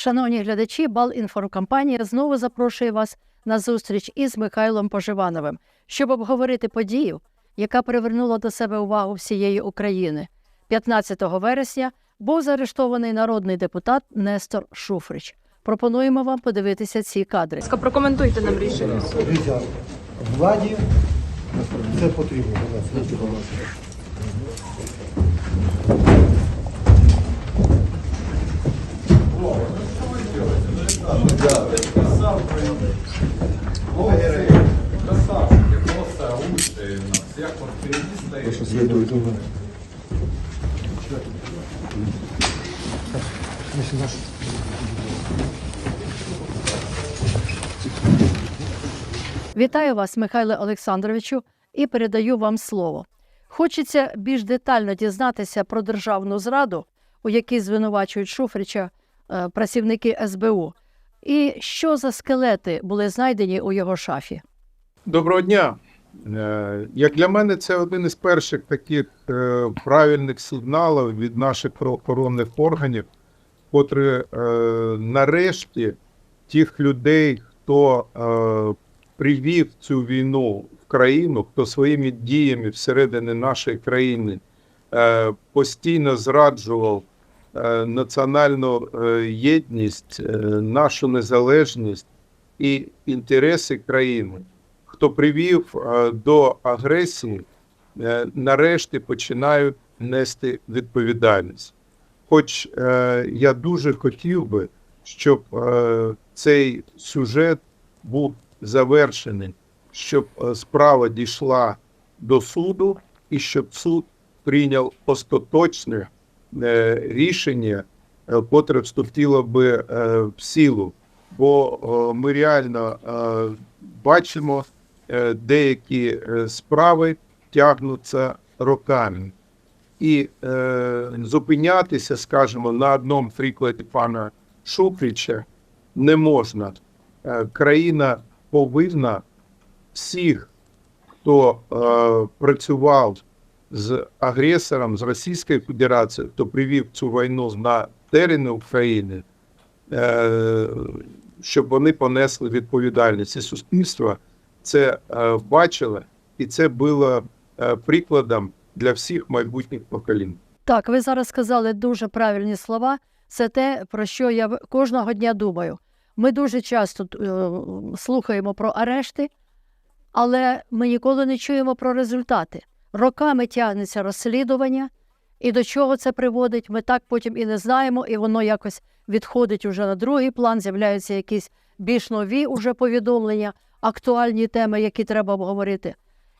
Шановні глядачі, бал інформкомпанія знову запрошує вас на зустріч із Михайлом Поживановим, щоб обговорити подію, яка привернула до себе увагу всієї України. 15 вересня був заарештований народний депутат Нестор Шуфрич. Пропонуємо вам подивитися ці кадри. Ласка, прокоментуйте нам рішення. Дивіться, владі це потрібно. Вітаю вас, Михайле Олександровичу, і передаю вам слово. Хочеться більш детально дізнатися про державну зраду, у якій звинувачують Шуфрича е, працівники СБУ, і що за скелети були знайдені у його шафі. Доброго дня. Е, Як для мене, це один із перших таких е, правильних сигналів від наших правоохоронних органів, котрі е, нарешті тих людей, хто привів цю війну в країну, хто своїми діями всередині нашої країни постійно зраджував національну е, єдність, е, нашу незалежність і інтереси країни хто привів е, до агресії, е, нарешті починають нести відповідальність. Хоч е, я дуже хотів би, щоб е, цей сюжет був завершений, щоб е, справа дійшла до суду і щоб суд прийняв остаточне е, рішення, е, котре вступило би е, в силу. Бо е, ми реально е, бачимо, е, деякі е, справи тягнуться роками. І е, зупинятися, скажімо, на одному прикладі пана Шуфрича не можна. Е, країна повинна всіх, хто е, працював з агресором, з Російською Федерацією, хто привів цю війну на терени України, е, щоб вони понесли відповідальність. І суспільство це е, бачило, і це було е, прикладом для всіх майбутніх поколінь. Так, ви зараз сказали дуже правильні слова. Це те, про що я кожного дня думаю. Ми дуже часто слухаємо про арешти, але ми ніколи не чуємо про результати. Роками тягнеться розслідування, і до чого це приводить, ми так потім і не знаємо, і воно якось відходить уже на другий план, з'являються якісь більш нові уже повідомлення, актуальні теми, які треба обговорити.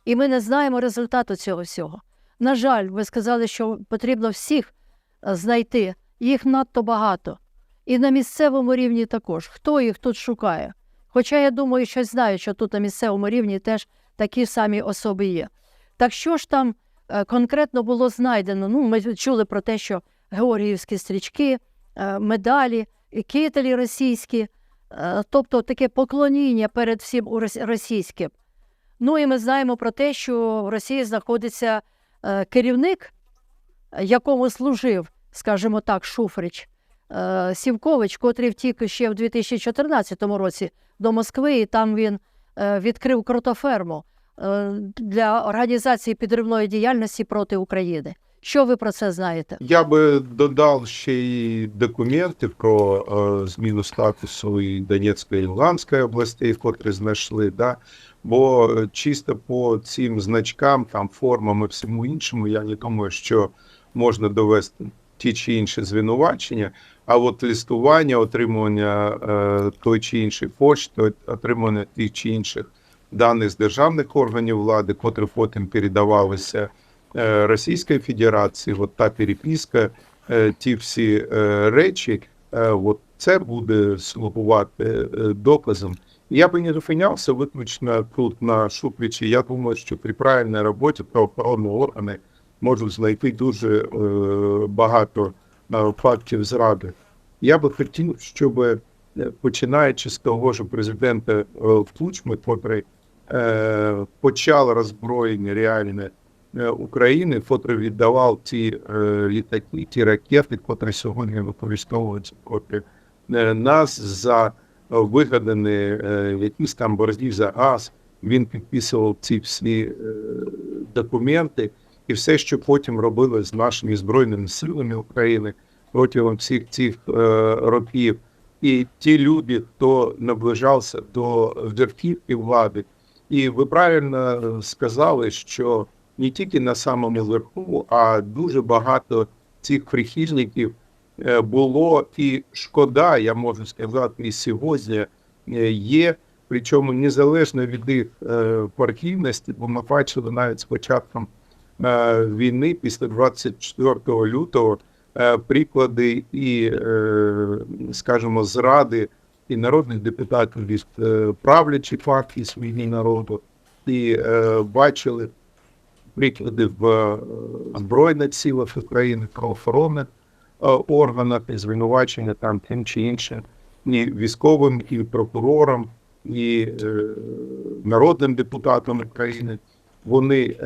І ми не знаємо результату цього всього. На жаль, ви сказали, що потрібно всіх е, знайти, їх надто багато. І на місцевому рівні також. Хто їх тут шукає? Хоча я думаю, що знаю, що тут на місцевому рівні теж такі самі особи є. Так що ж там е, конкретно було знайдено? Ну, ми чули про те, що георгіївські стрічки, е, медалі, кителі російські, е, тобто таке поклоніння перед всім російським. Ну і ми знаємо про те, що в Росії знаходиться керівник, якому служив, скажімо так, Шуфрич Сівкович, котрий втік ще в 2014 році до Москви, і там він відкрив кротоферму для організації підривної діяльності проти України. Що ви про це знаєте? Я би додав ще й документи про е, зміну статусу і Донецької і Луганської областей, котрі знайшли. Да? Бо е, чисто по цим значкам, там, формам і всьому іншому, я не думаю, що можна довести ті чи інші звинувачення. А от листування, отримування е, той чи іншої почти, отримання тих чи інших даних з державних органів влади, котрі потім передавалися е, Російської Федерації, от та переписка, е, ті всі е, речі, от це буде слугувати доказом. Я би не зупинявся виключно тут на Шупричі. Я думаю, що при правильній роботі правоохоронні органи можуть знайти дуже багато фактів зради. Я би хотів, щоб починаючи з того ж президента Кучми, котрий почав роззброєння реальне е, України, котрий віддавав ті е, літаки, ті ракети, котрі сьогодні використовуються проти е, нас за е, вигадані е, якісь там борги за газ. Він підписував ці всі е, документи і все, що потім робили з нашими збройними силами України протягом всіх цих е, років. І ті люди, хто наближався до верхівки влади, і ви правильно сказали, що не тільки на самому верху, а дуже багато цих прихильників е, було і шкода, я можу сказати, і сьогодні е, є. Причому незалежно від їх е, партійності, бо ми бачили навіть з початком е, війни після 24 лютого е, приклади і, е, скажімо, зради і народних депутатів від е, правлячих партій «Свій народу, і е, бачили приклади в е, Збройних силах України, правоохоронних органах і звинувачення там тим чи іншим, і військовим, і прокурорам, і народним депутатам України. Вони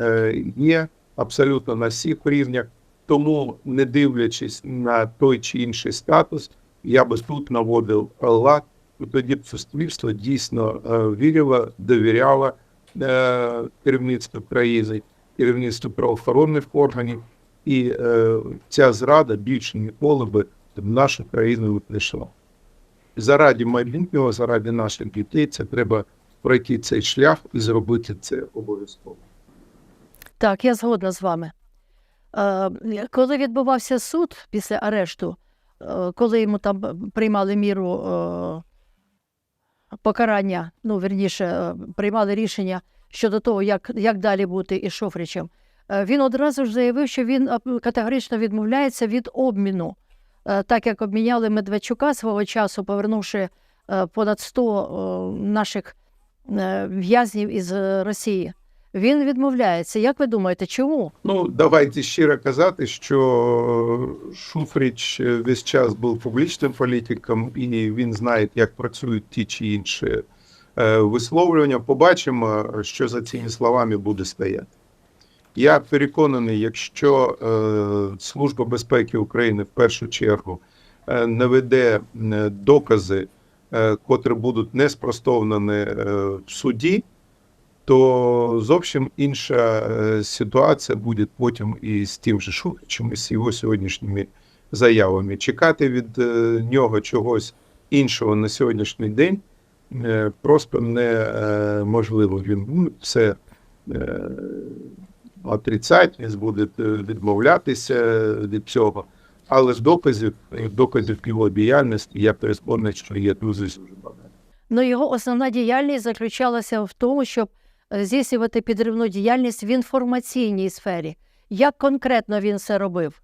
є абсолютно на всіх рівнях. Тому, не дивлячись на той чи інший статус, я би тут наводив лад, тоді суспільство дійсно е, вірило, довіряло е, керівництву країни, керівництву правоохоронних органів, і е, ця зрада більше ніколи би в нашу країну не йшла. Заради майбутнього, заради наших дітей, це треба пройти цей шлях і зробити це обов'язково. Так, я згодна з вами. Коли відбувався суд після арешту, коли йому там приймали міру покарання, ну, верніше, е, приймали рішення щодо того, як, як далі бути із Шофричем, е, він одразу ж заявив, що він е, категорично відмовляється від обміну, так як обміняли Медведчука свого часу, повернувши понад 100 е, наших в'язнів із Росії. Він відмовляється. Як ви думаєте, чому? Ну, давайте щиро казати, що Шуфрич весь час був публічним політиком, і він знає, як працюють ті чи інші е, висловлювання. Побачимо, що за цими словами буде стояти. Я переконаний, якщо е, Служба безпеки України в першу чергу е, наведе е, докази, е, котрі будуть не спростовані е, в суді, то зовсім інша е, ситуація буде потім і з тим же Шухичем, і з його сьогоднішніми заявами. Чекати від е, нього чогось іншого на сьогоднішній день е, просто неможливо. Він буде все е, буде відмовлятися від цього. Але з доказів, доказів його діяльності я переконаний, що є дуже багато. Ну, його основна діяльність заключалася в тому, щоб здійснювати підривну діяльність в інформаційній сфері. Як конкретно він це робив?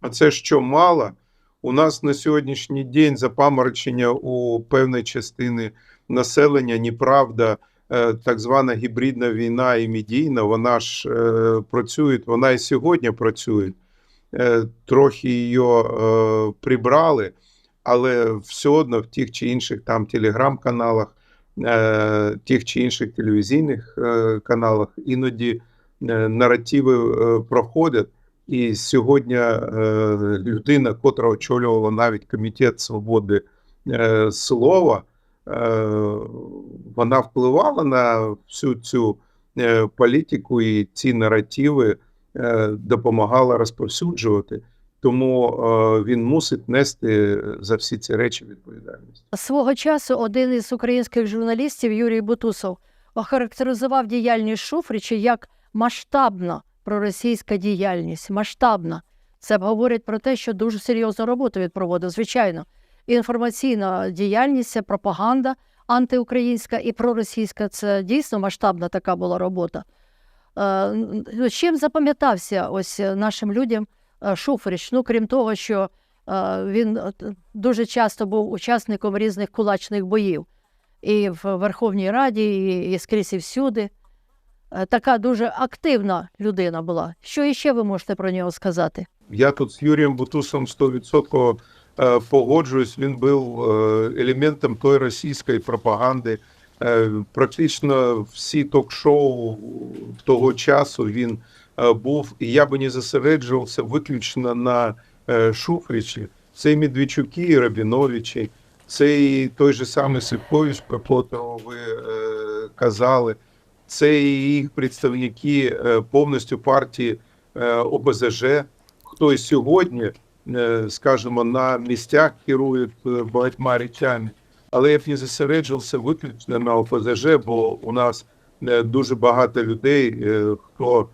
А це що мало? У нас на сьогоднішній день запаморочення у певної частини населення, неправда, е, так звана гібридна війна і медійна, вона ж е, працює, вона і сьогодні працює. Е, Трохи її прибрали, але все одно в тих чи інших там телеграм-каналах, тих чи інших телевізійних е, каналах іноді е, наративи е, проходять. І сьогодні е, людина, котра очолювала навіть комітет свободи е, слова, е, вона впливала на всю цю е, політику і ці наративи е, допомагала розповсюджувати. Тому е, він мусить нести за всі ці речі відповідальність. Свого часу один із українських журналістів Юрій Бутусов охарактеризував діяльність Шуфрича як масштабна проросійська діяльність. Масштабна. Це говорить про те, що дуже серйозну роботу він проводив. Звичайно, інформаційна діяльність, це пропаганда антиукраїнська і проросійська. Це дійсно масштабна така була робота. Е, Чим запам'ятався ось е, нашим людям Шуфрич? Ну, крім того, що е, він е, дуже часто був учасником різних кулачних боїв і в Верховній Раді, і, скрізь і всюди. Е, Така дуже активна людина була. Що іще ви можете про нього сказати? Я тут з Юрієм Бутусом 100% е, погоджуюсь. Він був е, елементом тої російської пропаганди. Е, Практично всі ток-шоу того часу він е, був, і я би не зосереджувався виключно на е, Шуфричі. Це і Медведчуки, і Рабіновичі, це і той же самий Сипкович, про котрого ви е, казали, це і їх представники е, повністю партії е, ОБЗЖ, хто і сьогодні, е, скажімо, на місцях керує е, багатьма речами. Але я б не зосереджувався виключно на ОПЗЖ, бо у нас е, дуже багато людей, е, хто е,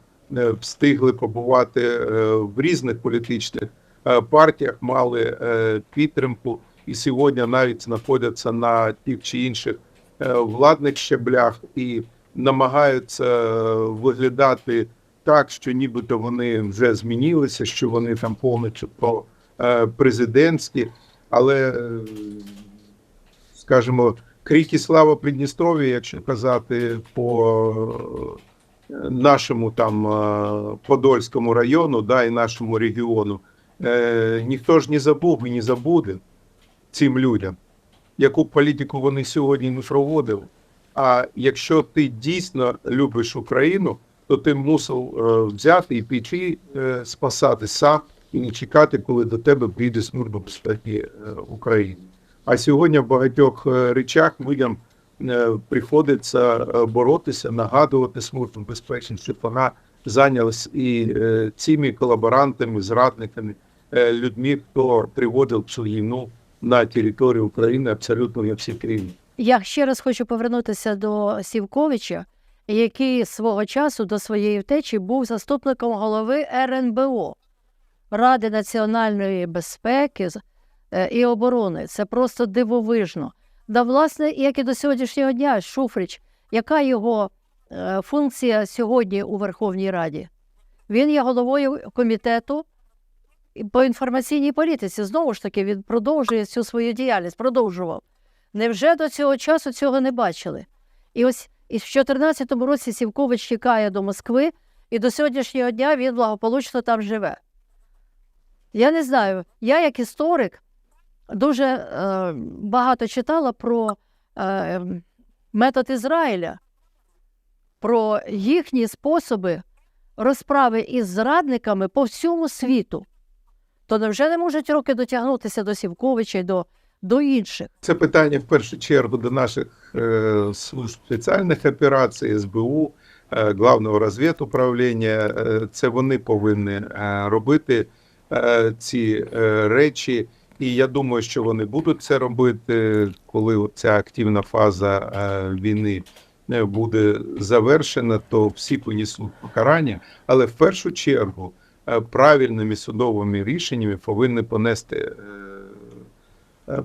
встигли побувати е, в різних політичних е, партіях, мали е, підтримку і сьогодні навіть знаходяться на тих чи інших е, владних щеблях і намагаються е, виглядати так, що нібито вони вже змінилися, що вони там повністю по е, президентські, але е, скажімо, крики слава Придністров'я, якщо казати по е, нашому там е, Подольському району, да, і нашому регіону, е, ніхто ж не забув і не забуде цим людям, яку політику вони сьогодні не проводили. А якщо ти дійсно любиш Україну, то ти мусив е, взяти і піти е, спасати сам і не чекати, коли до тебе прийде служба безпеки е, України. А сьогодні в багатьох е, речах людям приходиться е, боротися, нагадувати службу безпеки, щоб вона зайнялась і е, цими колаборантами, зрадниками, е, людьми, хто приводив цю війну на територію України абсолютно на всі країни. Я ще раз хочу повернутися до Сівковича, який свого часу до своєї втечі був заступником голови РНБО Ради національної безпеки е, і оборони. Це просто дивовижно. Да, власне, як і до сьогоднішнього дня, Шуфрич, яка його е, функція сьогодні у Верховній Раді? Він є головою комітету по інформаційній політиці. Знову ж таки, він продовжує цю свою діяльність, продовжував. Невже до цього часу цього не бачили? І ось і в 2014 році Сівкович тікає до Москви, і до сьогоднішнього дня він благополучно там живе. Я не знаю, я як історик дуже е, багато читала про е, метод Ізраїля, про їхні способи розправи із зрадниками по всьому світу. То невже не можуть роки дотягнутися до Сівковича і до, до інших? Це питання в першу чергу до наших е, служб спеціальних операцій, СБУ, е, Главного розвідуправління. Е, це вони повинні е, робити е, ці речі. І я думаю, що вони будуть це робити, коли ця активна фаза е, війни е, буде завершена, то всі понесуть покарання. Але в першу чергу е, правильними судовими рішеннями повинні понести.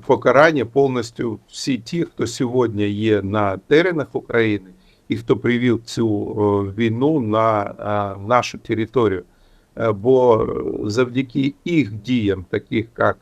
покарання повністю всі ті, хто сьогодні є на теренах України і хто привів цю війну на нашу територію. Бо завдяки їх діям, таких як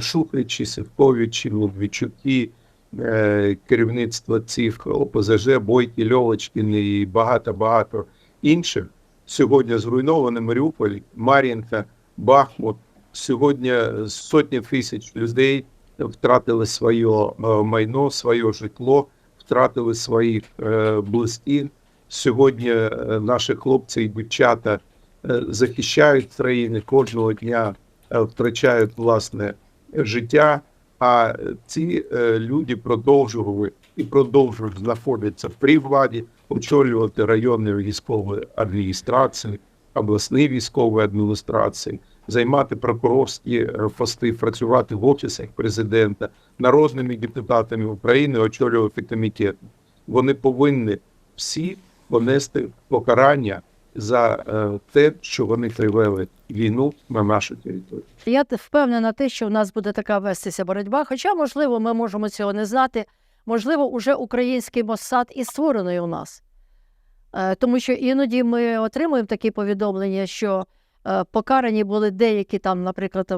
Шухричі, Севковичі, Лубвічуки, е, керівництво цих ОПЗЖ, Бойки, Льовочкін і багато-багато інших, сьогодні зруйновані Маріуполь, Мар'їнка, Бахмут, сьогодні сотні тисяч людей втратили своє е, майно, своє житло, втратили своїх е, близьких. Сьогодні е, наші хлопці і дівчата е, захищають країни кожного дня, е, втрачають власне життя. А ці е, люди продовжували і продовжують знаходитися при владі, очолювати районні військові адміністрації, обласні військові адміністрації, займати прокурорські е, пости, працювати в офісах президента, народними депутатами України, очолювати комітет. Вони повинні всі понести покарання за е, те, що вони привели війну на нашу територію. Я впевнена те, що в нас буде така вестися боротьба. Хоча, можливо, ми можемо цього не знати. Можливо, уже український Моссад і створений у нас. Е, Тому що іноді ми отримуємо такі повідомлення, що е, покарані були деякі там, наприклад,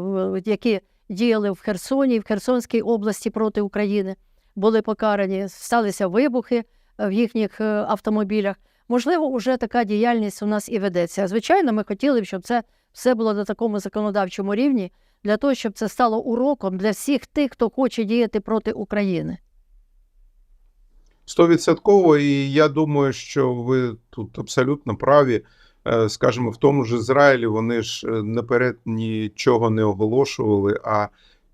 які діяли в Херсоні, в Херсонській області проти України, були покарані, сталися вибухи в їхніх автомобілях. Можливо, уже така діяльність у нас і ведеться. Звичайно, ми хотіли б, щоб це все було на такому законодавчому рівні, для того, щоб це стало уроком для всіх тих, хто хоче діяти проти України. Стовідсотково, і я думаю, що ви тут абсолютно праві. Е, Скажімо, в тому ж Ізраїлі вони ж е, наперед нічого не оголошували, а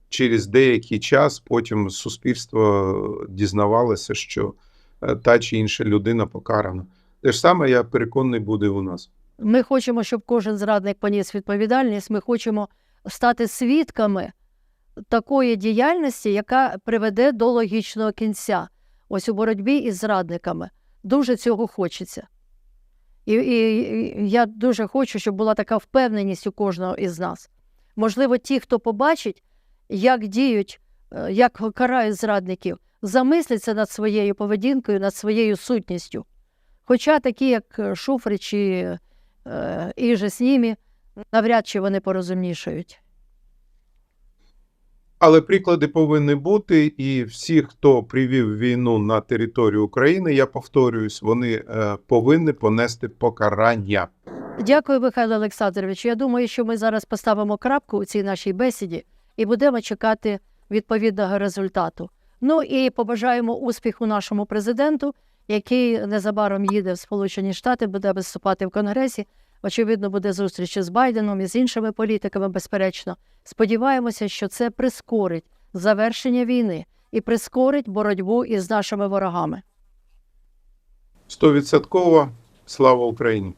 через деякий час потім суспільство дізнавалося, що е, та чи інша людина покарана. Те ж саме, я переконаний, буде у нас. Ми хочемо, щоб кожен зрадник поніс відповідальність. Ми хочемо стати свідками такої діяльності, яка приведе до логічного кінця. Ось у боротьбі із зрадниками. Дуже цього хочеться. І, і, я дуже хочу, щоб була така впевненість у кожного із нас. Можливо, ті, хто побачить, як діють, е, як карають зрадників, замисляться над своєю поведінкою, над своєю сутністю. Хоча такі, як Шуфрич чи е, і же з ними, навряд чи вони порозумнішають. Але приклади повинні бути, і всі, хто привів війну на територію України, я повторююсь, вони е, повинні понести покарання. Дякую, Михайло Олександрович. Я думаю, що ми зараз поставимо крапку у цій нашій бесіді і будемо чекати відповідного результату. Ну і побажаємо успіху нашому президенту, який незабаром їде в Сполучені Штати, буде виступати в Конгресі. Очевидно, буде зустріч із Байденом і з іншими політиками, безперечно. Сподіваємося, що це прискорить завершення війни і прискорить боротьбу із нашими ворогами. Стовідсотково слава Україні!